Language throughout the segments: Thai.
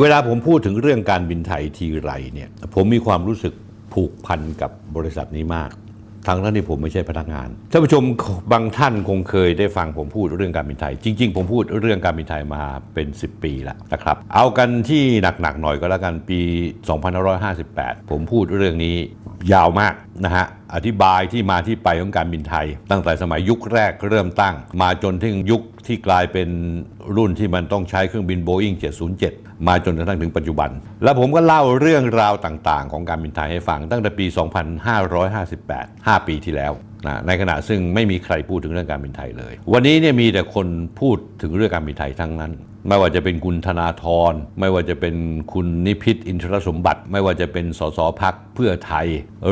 เวลาผมพูดถึงเรื่องการบินไทยทีไรเนี่ยผมมีความรู้สึกผูกพันกับบริษัทนี้มากทั้งนั้นที่ผมไม่ใช่พนักงานท่านผู้ชมบางท่านคงเคยได้ฟังผมพูดเรื่องการบินไทย จริง ๆ ผมพูดเรื่องการบินไทยมาเป็น 10 ปีแล้วนะครับ เอากันที่หนักๆหน่อยก็แล้วกันปี 2558 ผมพูดเรื่องนี้ยาวมากนะฮะ อธิบายที่มาที่ไปของการบินไทย ตั้งแต่สมัยยุคแรกเริ่มตั้ง มาจนถึงยุคที่กลายเป็นรุ่นที่มันต้องใช้เครื่องบิน Boeing 707 มาจนกระทั่งถึงปัจจุบัน แล้วผมก็เล่าเรื่องราวต่างๆ ของการบินไทยให้ฟังตั้งแต่ปี 2558 5 ปีที่แล้ว นะในขณะซึ่งไม่มีใครพูดถึงเรื่องการบินไทยเลย วันนี้เนี่ยมีแต่คนพูดถึงเรื่องการบินไทยทั้งนั้น ไม่ว่าจะเป็นคุณธนาธรไม่ว่าจะเป็นคุณนิพิษอินทรสมบัติ ไม่ว่าจะเป็นสสพักเพื่อไทย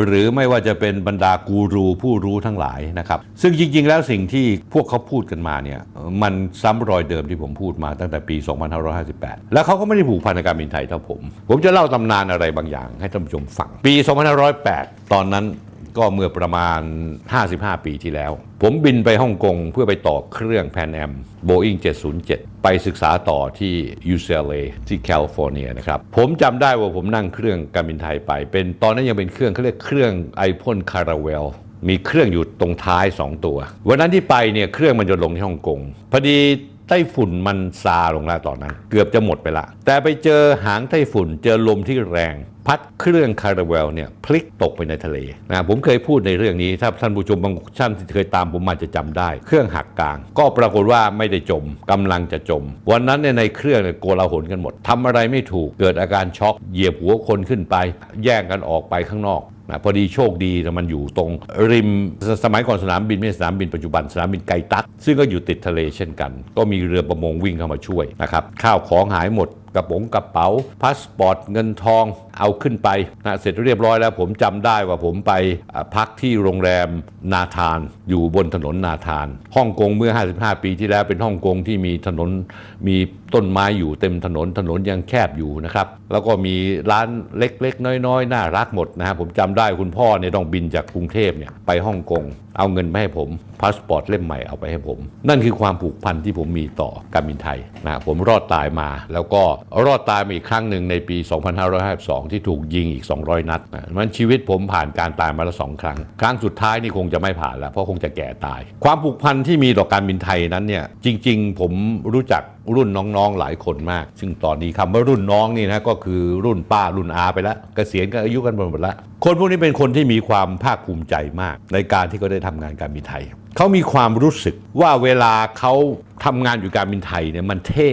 หรือไม่ว่าจะเป็นบรรดากูรูผู้รู้ทั้งหลายนะครับ ซึ่งจริง ๆ แล้วสิ่งที่พวกเขาพูดกันมาเนี่ยมันซ้ำรอยเดิมที่ผมพูดมาตั้งแต่ปี 2558 แล้วเขาก็ไม่ได้ผูกพันในการบินไทยเท่าผม ผมจะเล่าตำนานอะไรบางอย่างให้ท่านผู้ชมฟัง ปี 2508 ตอนนั้น ก็เมื่อประมาณ 55 ปีที่แล้ว ผมบินไปฮ่องกงเพื่อไปต่อเครื่องแพนแอม Boeing 707 ไปศึกษาต่อที่ UCLA ที่แคลิฟอร์เนียนะครับ ผมจำได้ว่าผมนั่งเครื่องการบินไทยไป เป็นตอนนั้นยังเป็นเครื่องเขาเรียกเครื่องไอพ่นคาราเวลมีเครื่องอยู่ตรงท้าย 2 ตัว วันนั้นที่ไปเนี่ยเครื่องมันจะลงที่ฮ่องกงพอดีไต้ฝุ่นมันซาลงแล้วตอนนั้น เกือบจะหมดไปละ แต่ไปเจอหางไต้ฝุ่นเจอลมที่แรง พัดเครื่องคาราเวลเนี่ยพลิกตกไปในทะเลนะผมเคยพูดในเรื่องนี้ถ้าท่านผู้ชมบางท่านที่เคยตามผมมาจะจำได้ เครื่องหักกลาง ก็ปรากฏว่าไม่ได้จมกำลังจะจม วันนั้นเนี่ยในเครื่องเนี่ยโกลาหลกันหมดทำอะไรไม่ถูกเกิดอาการช็อกเหยียบหัวคนขึ้นไป แย่งกันออกไปข้างนอกนะพอดีโชคดีนะมันอยู่ตรงริมสสมัยก่อนสนามบินไม่ใช่สนามบินปัจจุบันสนามบินไกตักซึ่งก็อยู่ติดทะเลเช่นกัน ก็มีเรือประมงวิ่งเข้ามาช่วยนะครับข้าวของหายหมด กระป๋องกระเป๋าพาสปอร์ตเงินทองเอาขึ้นไปนะเสร็จเรียบร้อยแล้วผมจำได้ว่าผมไปพักที่โรงแรมนาธาน อยู่บนถนนนาธานฮ่องกงเมื่อ 55 ปีที่แล้วเป็นฮ่องกงที่มีถนนมีต้นไม้อยู่เต็มถนนถนนยังแคบอยู่นะครับ แล้วก็มีร้านเล็กๆ น้อยๆ น่ารักหมดนะฮะผมจำได้คุณพ่อเนี่ยต้องบินจากกรุงเทพเนี่ยไปฮ่องกง เอาเงินมาให้ผมพาสปอร์ตเล่มใหม่เอาไปให้ผม นั่นคือความผูกพันที่ผมมีต่อการบินไทยนะผมรอดตายมาแล้วก็รอดตายมาอีกครั้งหนึ่งในปี 2552 ที่ถูกยิงอีก 200 นัดนะมันชีวิตผมผ่านการตายมาแล้วสองครั้ง ครั้งสุดท้ายนี่คงจะไม่ผ่านแล้วเพราะคงจะแก่ตาย ความผูกพันที่มีต่อการบินไทยนั้นเนี่ยจริง ๆ ผมรู้จักรุ่นน้องๆหลายคนมาก ซึ่งตอนนี้คำว่ารุ่นน้องนี่นะก็คือรุ่นป้ารุ่นอาไปแล้วเกษียณก็อายุกันหมดแล้ว คนพวกนี้เป็นคนที่มีความภาคภูมิใจมาก ในการที่เขาได้ทำงานการบินไทย เขามีความรู้สึกว่าเวลาเขาทำงานอยู่การบินไทยเนี่ยมันเท่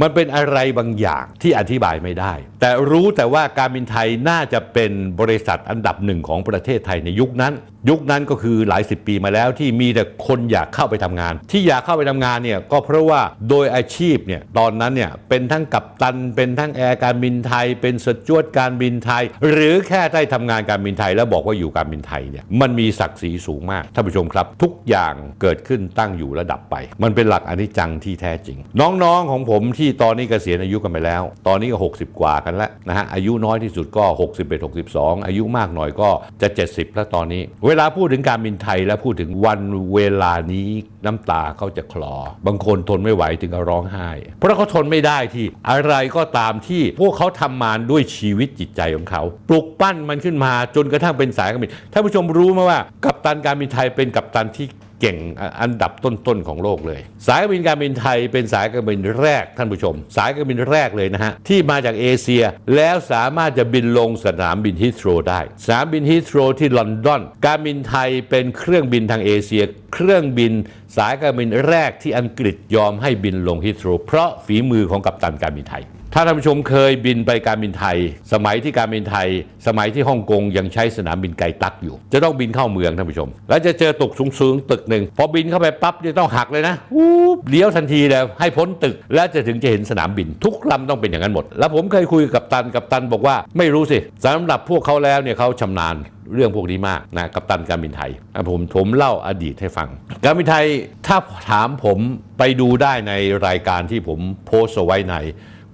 มันเป็นอะไรบางอย่างที่อธิบายไม่ได้ แต่รู้แต่ว่าการบินไทยน่าจะเป็นบริษัทอันดับหนึ่งของประเทศไทยในยุคนั้น ยุคนั้นก็คือหลายสิบปีมาแล้วที่มีแต่คนอยากเข้าไปทำงาน ที่อยากเข้าไปทำงานเนี่ยก็เพราะว่าโดยอาชีพเนี่ยตอนนั้นเนี่ยเป็นทั้งกัปตัน เป็นทั้งแอร์การบินไทย เป็นสจวดการบินไทย หรือแค่ได้ทำงานการบินไทย แล้วบอกว่าอยู่การบินไทยเนี่ยมันมีศักดิ์ศรีสูงมากท่านผู้ชมครับ ทุกอย่างเกิดขึ้นตั้งอยู่ระดับไป มันเป็นหลักอนิจจังที่แท้จริง น้องๆของผมที่ตอนนี้เกษียณอายุกันไปแล้ว ตอนนี้ก็ 60 กว่ากันแล้วนะฮะอายุน้อยที่สุดก็ 61 62 อายุมากหน่อยก็จะ 70 แล้วตอนนี้เวลาพูดถึงการบินไทยและพูดถึงวันเวลานี้น้ำตาเขาจะคลอ บางคนทนไม่ไหวถึงกับร้องไห้ เพราะเขาทนไม่ได้ที่อะไรก็ตามที่พวกเขาทำมาด้วยชีวิตจิตใจของเขา ปลุกปั้นมันขึ้นมาจนกระทั่งเป็นสายการบินท่านผู้ชมรู้ไหมว่ากัปตันการบินไทยเป็นกัปตันที่ เก่งอันดับต้นๆของโลกเลย สายการบินการบินไทยเป็นสายการบินแรกท่านผู้ชม สายการบินแรกเลยนะฮะที่มาจากเอเชียแล้วสามารถจะบินลงสนามบินฮิตโรได้สนามบินฮิตโรที่ลอนดอน การบินไทยเป็นเครื่องบินทางเอเชีย เครื่องบินสายการบินแรกที่อังกฤษยอมให้บินลงฮิตโรเพราะฝีมือของกัปตันการบินไทย ถ้าท่านผู้ชมเคยบินไปการบินไทย สมัยที่การบินไทย สมัยที่ฮ่องกงยังใช้สนามบินไกตักอยู่ จะต้องบินเข้าเมืองท่านผู้ชม แล้วจะเจอตึกสูงๆตึกหนึ่งพอบินเข้าไปปั๊บจะต้องหักเลยนะวูบเลี้ยวทันทีเลยให้พ้นตึก แล้วจะถึงจะเห็นสนามบิน ทุกลำต้องเป็นอย่างนั้นหมด แล้วผมเคยคุยกับตันกับตันบอกว่าไม่รู้สิสำหรับพวกเขาแล้วเนี่ยเขาชำนาญเรื่องพวกนี้มากนะกัปตันการบินไทยผมผมเล่าอดีตให้ฟัง การบินไทยถ้าถามผมไปดูได้ในรายการที่ผมโพสต์เอาไว้ใน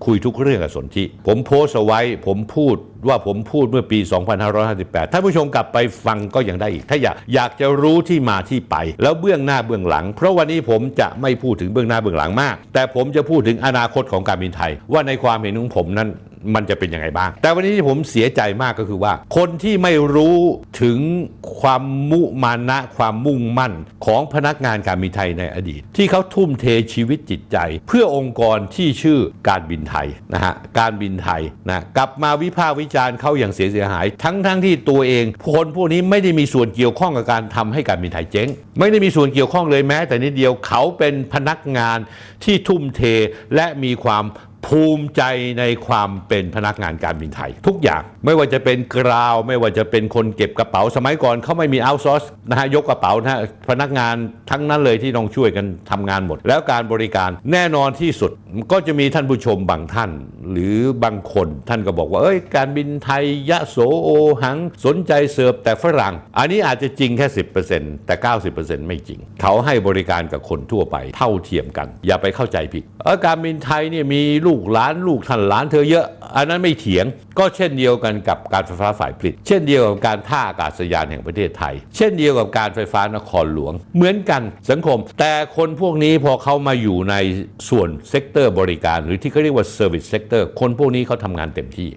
คุยทุกเรื่องกับสนธิผมโพสเอาไว้ ผมพูดว่าผมพูดเมื่อปี 2558 ท่านผู้ชมกลับไปฟังก็ยังได้อีก ถ้าอยากอยากจะรู้ที่มาที่ไป แล้วเบื้องหน้าเบื้องหลัง เพราะวันนี้ผมจะไม่พูดถึงเบื้องหน้าเบื้องหลังมาก แต่ผมจะพูดถึงอนาคตของการบินไทย ว่าในความเห็นของผมนั้น มันจะเป็นยังไงบ้าง แต่วันนี้ที่ผมเสียใจมากก็คือว่า คนที่ไม่รู้ถึงความมุมานะความมุ่งมั่นของพนักงานการบินไทยในอดีต ที่เขาทุ่มเทชีวิตจิตใจ เพื่อองค์กรที่ชื่อการบินไทยนะฮะการบินไทยนะกลับมาวิพากษ์วิจารณ์เขาอย่างเสียหาย ทั้งทั้งที่ตัวเอง คนพวกนี้ไม่ได้มีส่วนเกี่ยวข้องกับการทำให้การบินไทยเจ๊ง ไม่ได้มีส่วนเกี่ยวข้องเลยแม้ แต่นิดเดียวเขาเป็นพนักงานที่ทุ่มเทและมีความ ภูมิใจในความเป็นพนักงานการบินไทย ทุกอย่างไม่ว่าจะเป็นกราว ไม่ว่าจะเป็นคนเก็บกระเป๋าสมัยก่อนเขาไม่มีเอาซอร์สนะฮะยกกระเป๋านะฮะพนักงานทั้งนั้นเลยที่ต้องช่วยกันทำงานหมด แล้วการบริการแน่นอนที่สุดก็จะมีท่านผู้ชมบางท่าน หรือบางคนท่านก็บอกว่าเอ้ยการบินไทยยะโสโอหังสนใจเสิร์ฟแต่ฝรั่ง อันนี้อาจจะจริงแค่ 10%แต่ 90%ไม่จริง เขาให้บริการกับคนทั่วไปเท่าเทียมกัน อย่าไปเข้าใจผิดเออการบินไทยเนี่ยมีลูกลูกหลานลูกท่านหลานเธอเยอะ อันนั้นไม่เถียง ก็เช่นเดียวกันกับการไฟฟ้าฝ่ายผลิต เช่นเดียวกับการท่าอากาศยานแห่งประเทศไทย เช่นเดียวกับการไฟฟ้านครหลวง เหมือนกันสังคม แต่คนพวกนี้พอเขามาอยู่ในส่วนเซกเตอร์บริการ หรือที่เขาเรียกว่าเซอร์วิสเซกเตอร์คนพวกนี้เขาทำงานเต็มที่